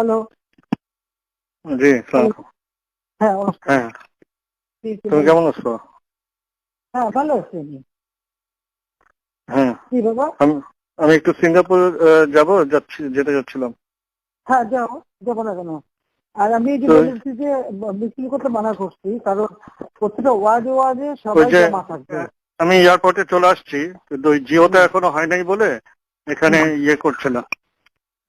Hello জি হ্যাঁ হ্যাঁ। কি তুমি কেমন আছো? হ্যাঁ ভালো আছি হ্যাঁ। কি বাবা? আমি একটু সিঙ্গাপুর যাব যাচ্ছি যেতে যাচ্ছিলাম। হ্যাঁ যাও যাব না কেন? আর আমি যে বলেছি যে মিছিল করতে মানা করছি কারণ প্রত্যেকটা ওয়ার্ডে ওয়ার্ডে সবাই জমা থাকবে। আমি এয়ারপোর্টে চলে আসছি কিন্তু ওই জিওটা এখনও হয় নাই বলে এখানে ইয়ে করছে না।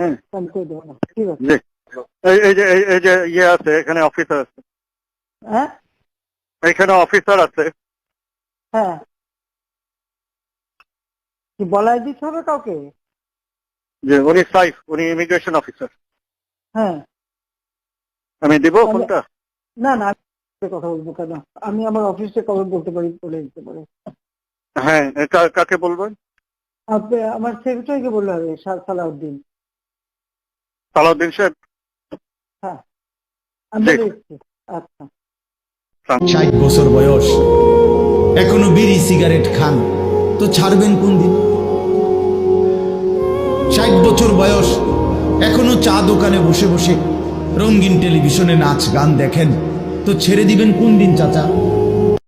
হুম। আমি করে দেবো না? ঠিক আছে এই যে এই- এই যে ইয়ে আছে এখানে অফিসার আছে। হ্যাঁ? এখানে অফিসার আছে। হ্যাঁ। কি বলাই দিতে হবে কাউকে? যে উনি সাইফ উনি ইমিগ্রেশন অফিসার হ্যাঁ। আমি দিব ফোনটা? না না কথা বলব কেন? আমি আমার অফিসে কবে বলতে পারি বলে দিতে পারি। হ্যাঁ কাকে বলবেন? আমার সেক্রেটারিকে বললে হবে সালাউদ্দিন। সালাউদ্দিন সাহেব? হ্যাঁ। আচ্ছা। ষাট বছর বয়স এখনও বিড়ি সিগারেট খান। তো ছাড়বেন কোন দিন? ষাট বছর বয়স এখনও চা দোকানে বসে বসে রঙিন টেলিভিশনে নাচ গান দেখেন। তো ছেড়ে দিবেন কোন দিন চাচা?